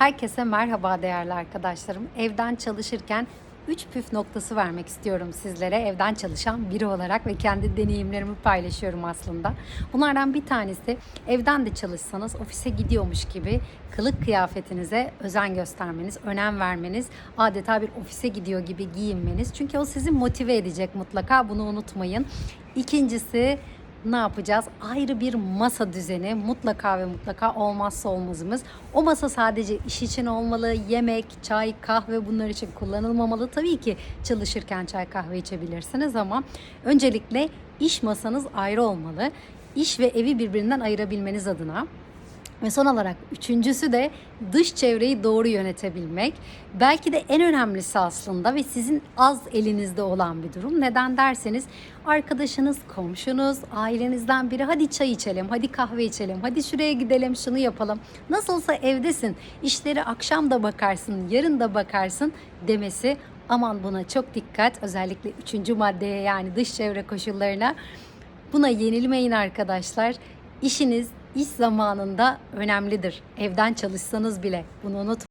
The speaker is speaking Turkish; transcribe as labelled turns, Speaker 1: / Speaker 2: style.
Speaker 1: Herkese merhaba değerli arkadaşlarım. Evden çalışırken 3 püf noktası vermek istiyorum sizlere. Evden çalışan biri olarak ve kendi deneyimlerimi paylaşıyorum aslında. Bunlardan bir tanesi evden de çalışsanız ofise gidiyormuş gibi kılık kıyafetinize özen göstermeniz, önem vermeniz, adeta bir ofise gidiyor gibi giyinmeniz. Çünkü o sizi motive edecek mutlaka bunu unutmayın. İkincisi ne yapacağız? Ayrı bir masa düzeni mutlaka ve mutlaka olmazsa olmazımız. O masa sadece iş için olmalı. Yemek, çay, kahve bunlar için kullanılmamalı. Tabii ki çalışırken çay kahve içebilirsiniz ama öncelikle iş masanız ayrı olmalı. İş ve evi birbirinden ayırabilmeniz adına. Ve son olarak üçüncüsü de dış çevreyi doğru yönetebilmek. Belki de en önemlisi aslında ve sizin az elinizde olan bir durum. Neden derseniz arkadaşınız, komşunuz, ailenizden biri hadi çay içelim, hadi kahve içelim, hadi şuraya gidelim, şunu yapalım. Nasılsa evdesin, işleri akşam da bakarsın, yarın da bakarsın demesi aman buna çok dikkat. Özellikle üçüncü maddeye yani dış çevre koşullarına. Buna yenilmeyin arkadaşlar. İşiniz iş zamanında önemlidir. Evden çalışsanız bile bunu unutmayın.